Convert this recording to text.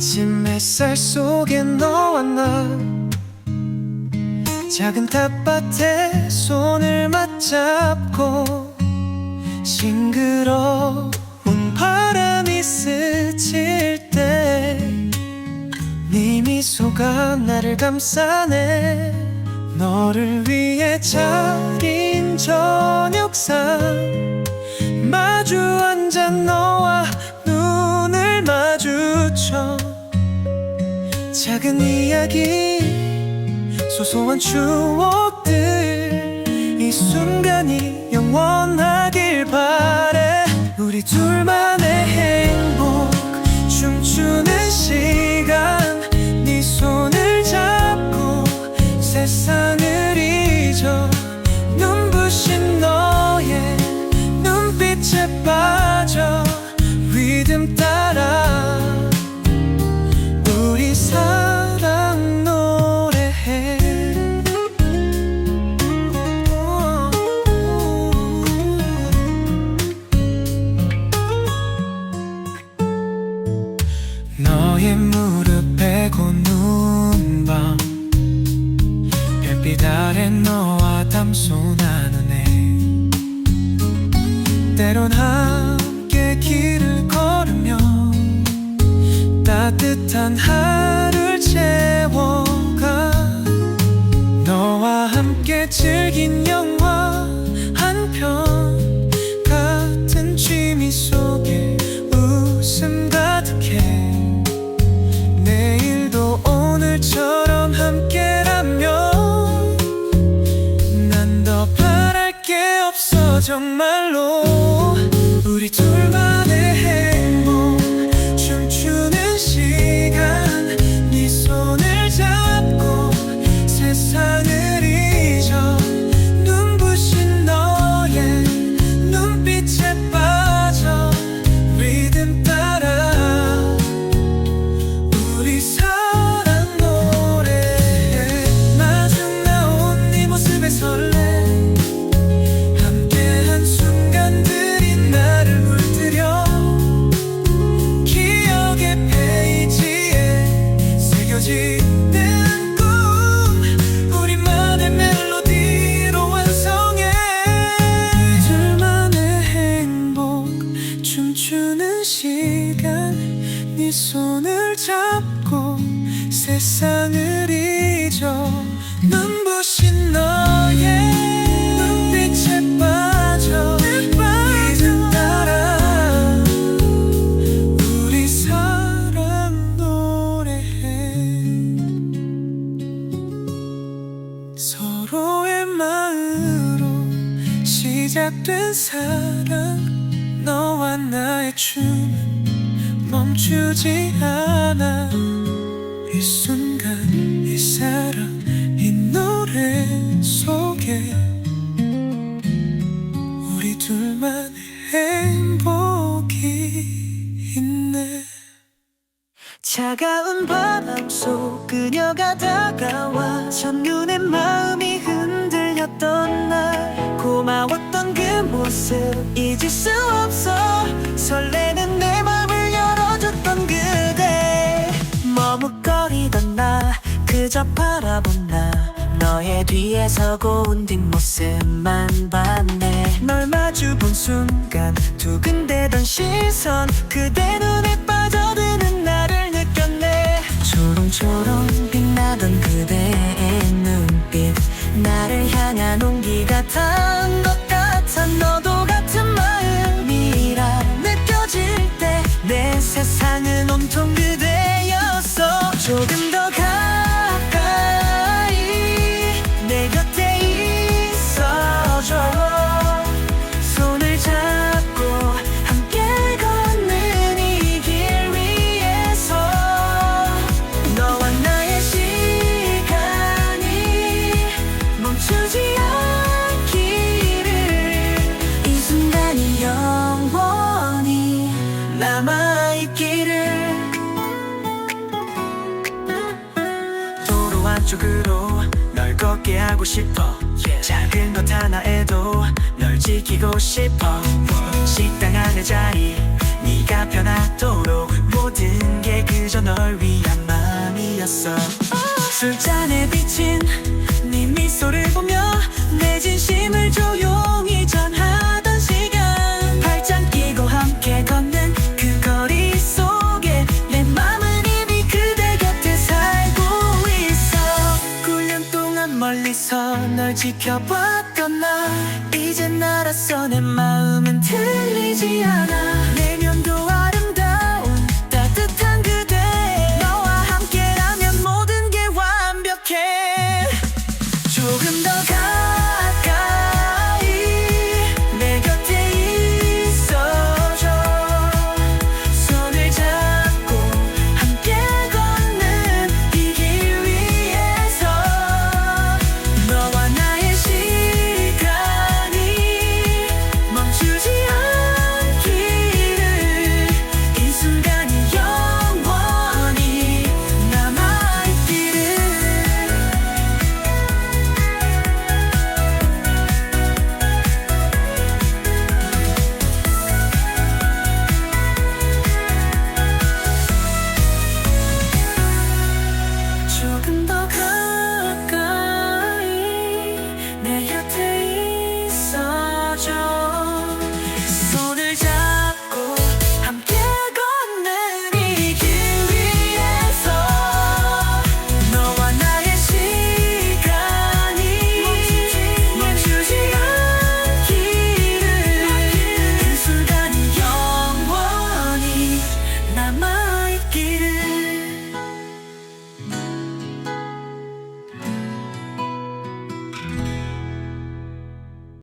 아침 햇살 속에 너와 나 작은 텃밭에 손을 맞잡고 싱그러운 바람이 스칠 때 네 미소가 나를 감싸네 너를 위해 차린 저녁상 마주 앉아 너와 작은 이야기 소소한 추억들 이 순간이 영원하길 바래. 우리 둘만의 행복 춤추는 시간 네 손을 잡고 세상을 잊어 눈부신 너의 눈빛에 빠져 리듬 따라 나누네 때론 함께 길을 걸으며 따뜻한 하루를 채워가 너와 함께 즐긴 영화 정말로 우리 둘만 시간 네 손을 잡고 세상을 잊어 눈부신 너의 눈빛에 빠져 따라 우리 사랑 노래해. 서로의 마음으로 시작된 사랑 너와 나의 춤 멈추지 않아. 이 순간 이 사랑 이 노래 속에 우리 둘만의 행복이 있네. 차가운 바람 속 그녀가 다가와 첫눈에 마 그저 바라본 나 너의 뒤에 서고 온 뒷모습만 봤네. 널 마주 본 순간 두근대던 시선 그대 눈에 빠져드는 나를 느꼈네. 초롱초롱 빛나던 그대의 눈빛 나를 향한 온기가 단것 같아 너도 같은 마음이라 느껴질 때 내 세상은 온통 그 남아있기를. 도로 한쪽으로 널 걷게 하고 싶어. 작은 것 하나에도 널 지키고 싶어. 식당 안의 자리 네가 변하도록 모든 게 그저 널 위한 마음이었어. 술잔에 비친 네 미소를 보며 내진 멀리서 널 지켜봤던 나. 이젠 알았어 내 마음은 틀리지 않아. 내면도 아름다운 따뜻한 그대. 너와 함께라면 모든 게 완벽해. 조금 더